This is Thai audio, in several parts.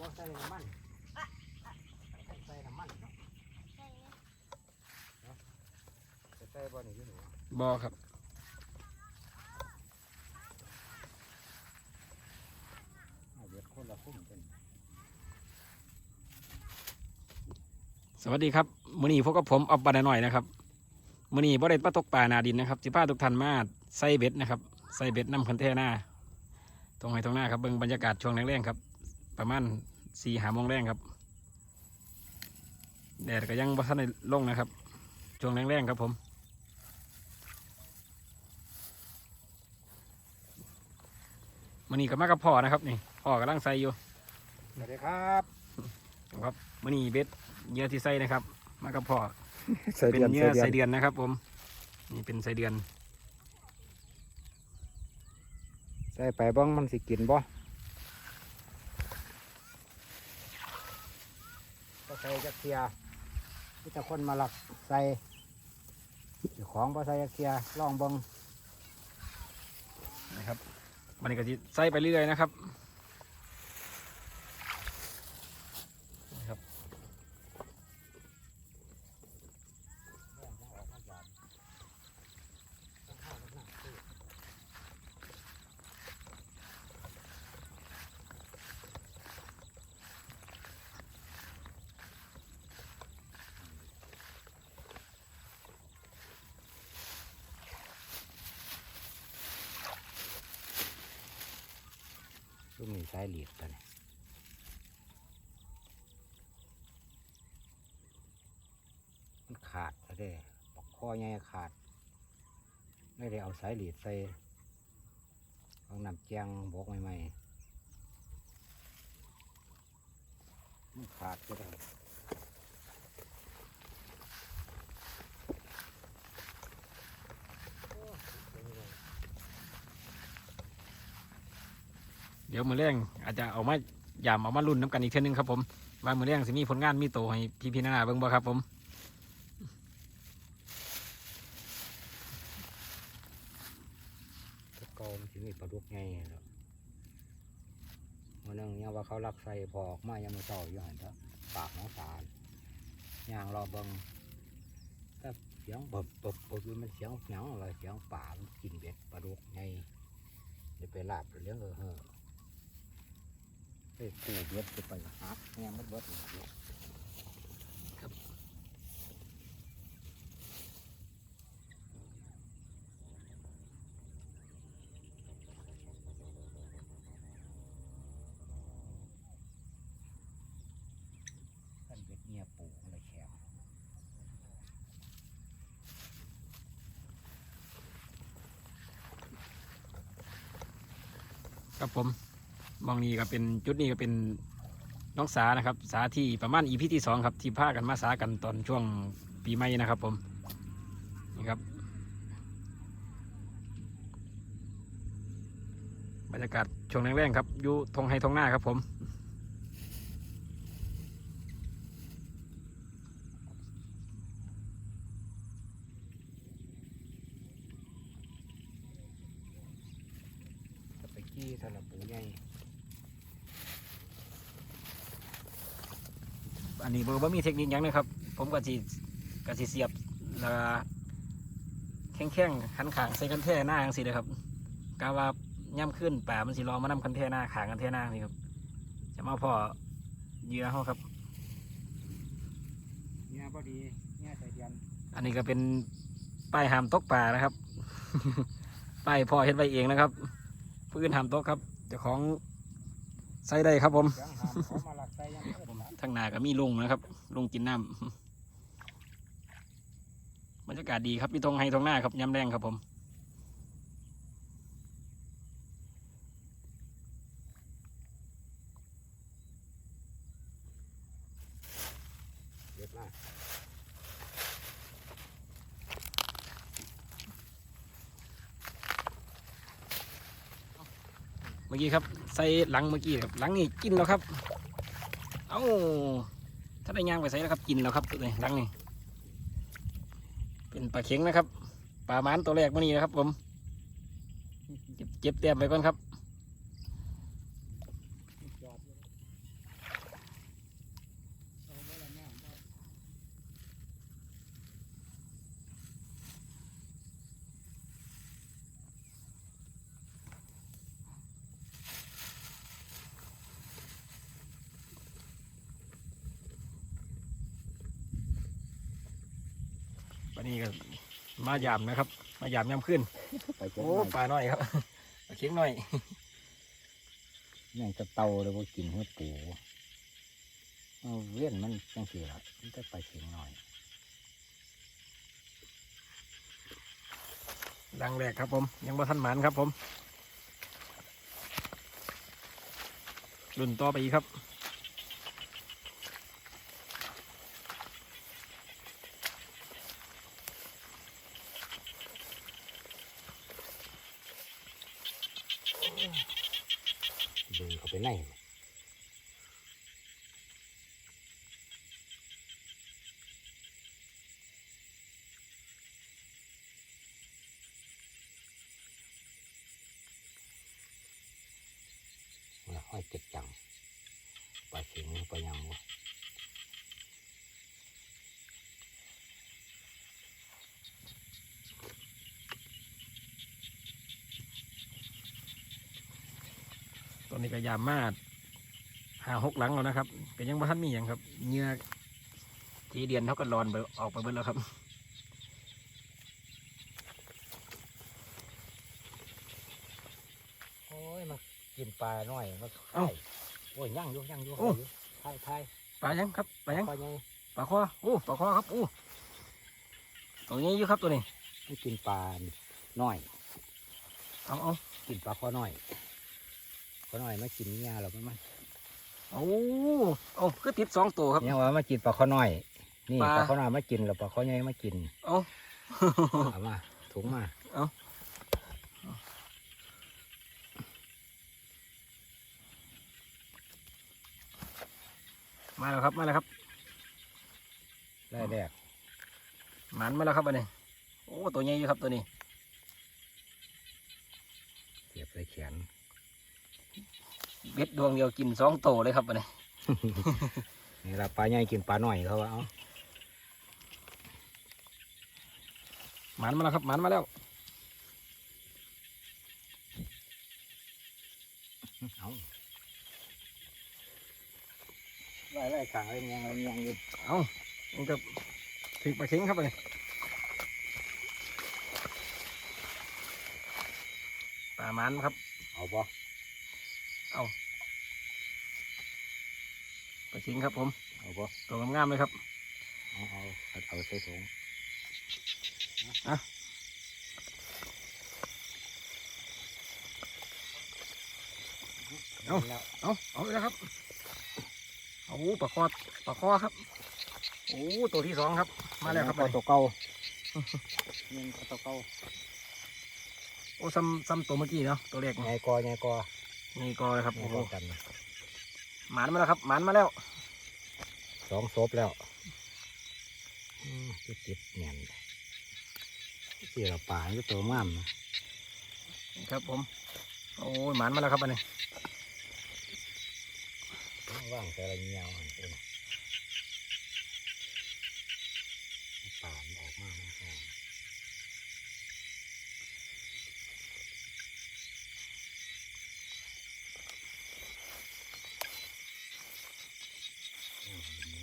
เราบ่ใส่น้ำมันใส่น้ำมันเนาะใช่ไหมจะใส่บ่นี่อยู่หนูบอครับเอาเดือดคนละคุ้มเป็นสวัสดีครับมื้อนี้พวกกับผมออฟบานหน่อยนะครับมื้อนี้บ่ได้ปลาตกปลานาดินนะครับสิพาทุกท่านมาใส่เบ็ดนะครับใส่เบ็ดน้ำคันเทหน้าตรงไหนตรงหน้าครับเบิ่งบรรยากาศช่วงแรงๆครับ ประมาณ สี่หาโมงแรงครับ แดดก็ยังบ่ทันได้ลงนะครับ ช่วงแรงๆครับผมมื้อนี้ก็มากับพ่อนะครับนี่พ่อกำลังใส่อยู่สวัสดีครับครับมื้อนี้เบ็ดเหยื่อที่ใส่นะครับ มากับพ่อใส่เป็นเดือนเนื้อใส่ไส้เดือนเดือนนะครับ ผม นี่เป็นไส้เดือนใส่ไปบ้างมันสิกินบ่ ยักเทียมีแต่คนมาหลักใส่ของบ่ใส่จักเทียลองบิ่งนะครับมันนี้ก็จะใส่ไปเรื่อยนะครับ ลูกนี่ใส่เหลียดตันี้มันขาดซะเด้ปอกคอใหญ่ขาด ไม่ได้เอาสายเหลียดใส่เอาน้ำแจงบกใหม่ๆมันขาดก็ได้ เดี๋ยวมือแรงอาจจะเอามายามเอามารุ่นน้ำกันอีกเท่านึงครับผมว่ามือแรงสิมีผลงานมีโตให้พี่พี่นานาเบิ่งบ่ครับผมตะกอนที่มีปลาดุกไงแล้วมันนึงยังว่าเขารักใส่พอออกมายังมาเศร้าอยู่หันเถอะปากน้องสารย่างรอเบิงถ้าเสียงบบบบบบมันเสียงเสียงอะไรเสียงป่ามันกินเบ็ดปลาดุกไงเดี๋ยวไปลาบเลี้ยงเออ อไปปูเบ็ดจะไปหาแง่มัดเบ็ดเลยขันเบ็ดเนี่ยปูอะไรแข็งครับผม มองนี้ก็เป็นจุดนี้ก็เป็นน้องสานะครับ สาที่ประมาณอีพีที่สองครับ ที่พากันมาสากันตอนช่วงปีใหม่นะครับ ผมนี่ครับบรรยากาศช่วงแรงๆครับอยู่ทงไฮทงหน้าครับผมจะไปกี้สลับปูใหญ่ อันนี้บ่บ่มีเทคนิคหยังนะครับ ผมก็สิก็สิเสียบแล้วก็แข้งแข้งๆหันขางใส่กันแท่หน้าจังซี่เลยครับกาว่าย่ำขึ้นป่ามันสิรอมานำกันแท่หน้าขางกันแท่หน้านี่ครับ จะมาพอเหยื่อเขาครับเนี่ยพอดีเนี่ยใส่เดือนอันนี้ก็เป็นป้ายห้ามตกป่านะครับ ป้ายพ่อเฮ็ดไว้เองนะครับพื้นห้ามตกครับเจ้าของใส่ได้ครับผม เสียงหามเขามาหลักใส่ยังหนทางหน้าก็มีลุงนะครับลุงกินน้ำบรรยากาศดีครับพี่ทงไฮทงหน้าครับย้ำแรงครับผมเยอะมากเมื่อกี้ครับใส่หลังเมื่อกี้ครับหลังนี่กินแล้วครับ เอ้าถ้าได้ย่างไปใส่แล้วครับกินแล้วครับตัวนี้หลังนี่เป็นปลาเข็งนะครับปลาหมานตัวแรกมื่อนี้นะครับ ผมเก็บเก็บเตรียมไปก่อนครับ ยอดเลย วันนี้ก็มายามนะครับ มายามยามขึ้นไปเจอโอ้ปลาน้อยครับปลาเค็งน้อยแม่งจะเตาเลยว่ากินหัวปูเอาเวียนมันจังสีละมันจะไปเสียงหน่อยดังแรกครับผม ยังบ่ทันหมันครับผมรุ่นต่อไปอีกครับ ดึงเข้าไปในแล้ว ห้อยเจ็บจังไปเสียงไปยังวะตอนนี้ก็ยามมาหาหกหลังแล้วนะครับก็ยังบ่ทันมีอย่างครับเหงื่อจีเดียนเท่ากันรอนไปออกไปเบิดแล้วครับ โอ้ยมากิ นปลาหน่อยมาเอ้าไข่โอ้ยย่างอยู่ย่างอยู่โอ้ ไข่ไข่ปลายังครับปลายังปลาใหญ่ปลาคอโอ้ปลาคอครับโอ้ตัวนี้อยู่ครับตัวนี้ไม่กินปลาหน่อย เอาเอากินปลาข้อน้อยข้อน้อยไม่กินเนี่ยหรอกมันเอาเอาคือติดสองตัวครับ เนี่ยว่ามากินปลาข้อน้อย นี่ปลา ปลาข้อน้อยไม่กินหรอกปลาข้อใหญ่ไม่กินเอา เอามาถุงมา มาแล้วครับมาแล้วครับได้แรกหมันมาแล้วครับอันนี้โอ้ตัวใหญ่อยู่ครับตัวนี้เสียบใส่แขนเบ็ดดวงเดียวกินสองโตวเลยครับอันนี้ นี่ละปลาใหญ่กินปลาน้อยเขาว่าเอาหมันมาแล้วครับหมันมาแล้วเอา ไล่ขังอะไรเงี้ยอะไรเงี้ยอยู่เอามันก็ถึงปลาเค็งครับอันนี้ปลามันครับ เอาบ่ปลาเค็งครับผม เอาบ่ตัวงามๆเลยครับ เอาเอาเอาใส่ถุงเอาเอาเอาไปแล้วครับ โอ้ปลาคอปลาคอครับโอ้ตัวที่สองครับ มาแล้วครับปลาอันนี้ตัวเก่านี่ปลาตัวเก่าโอ้ซ้ำซ้ำตัวเมื่อกี้เนาะตัวแรกใหญ่กอใหญ่กอนี่ก็เลยครับใหญ่โอ้โหกอกันหมานมาแล้วครับหมานมาแล้วสองศพแล้วอืมติดติดแน่นเสียป่าก็ตัวงามนะครับผม โอ้ยหมานมาแล้วครับอันนี้ ว่างแต่ละเงียวหันเองป่ามันออกมามันหอมอืมเป็นเ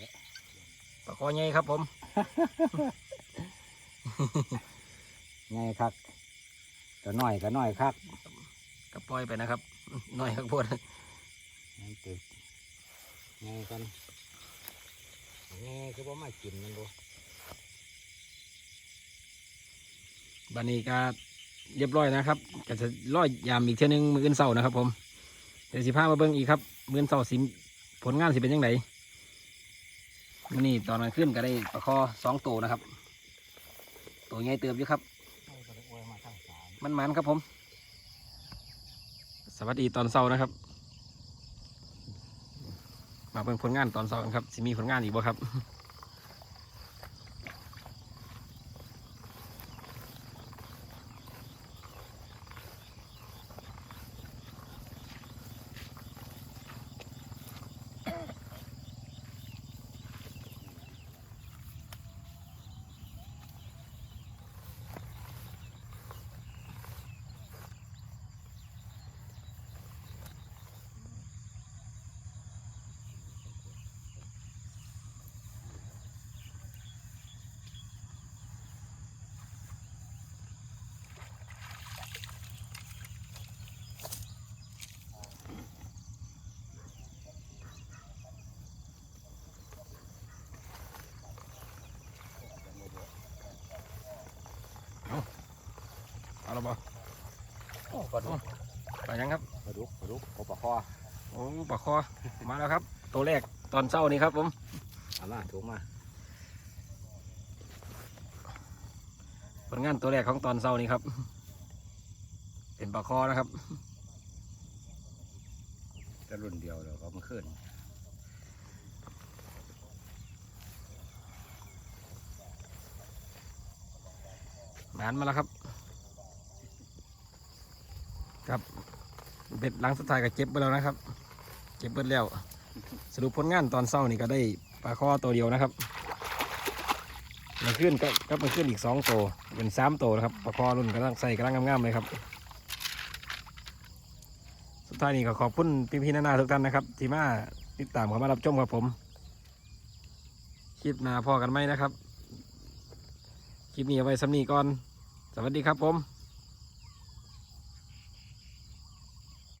งี้ยปลาคอใหญ่ครับผม ไงครับตัวน้อยก็น้อยครับก็ปล่อยไปนะครับหน่อยครับพวดนั่นตึกไงกันไงคือว่ามากินมันดูบันนี้ก็เรียบร้อยนะครับก็จะร้อยยามอีกเท่ยหนึงมืออื่นเสาร์นะครับ ผมเดี๋ยวสิพามาเบิ่งอีกครับมืออื่นเสาร์สิผลงานสิเป็นยังไงมื้อนี้ตอนกลางคืนก็ได้ปลาคอสองตัวนะครับ ตัวใหญ่เติบอยู่ครับเอาไปอวยมาข้างสามมันมันๆครับผม สวัสดีตอนเช้านะครับ มาเป็นผลงานตอนเช้ากันครับสิมีผลงานอีกบ่ครับ ปลาดุกปลายังครับปลาดุกปลาดุกโอปลาคอโอ้ปลาคอมาแล้วครับ ตัวแรกตอนเช้านี้ครับผมเอามาถูกมาผลงานตัวแรกของตอนเช้านี้ครับ เป็นปลาคอนะครับจะรุ่นเดียวเดี๋ยวก็มาขึ้นหมานมาแล้วครับ ครับเบ็ดหลังสุดท้ายก็เจ็บไปแล้วนะครับเจ็บเบิดแล้ว สรุปผลงานตอนเช้านี่ก็ได้ปลาข้อตัวเดียวนะครับมันขึ้นก็ก็มันขึ้นอีกสองตัวเป็นสามตัวนะครับปลาข้อรุ่นกำลังใส่กำลังงามๆเลยครับ สุดท้ายนี้ก็ขอบคุณพี่ๆนานาทุกท่านนะครับที่มาติดตามเข้ามารับชมครับผม คลิปหน้าพอกันไหมนะครับ คลิปนี้เอาไว้สำนีก่อน สวัสดีครับผม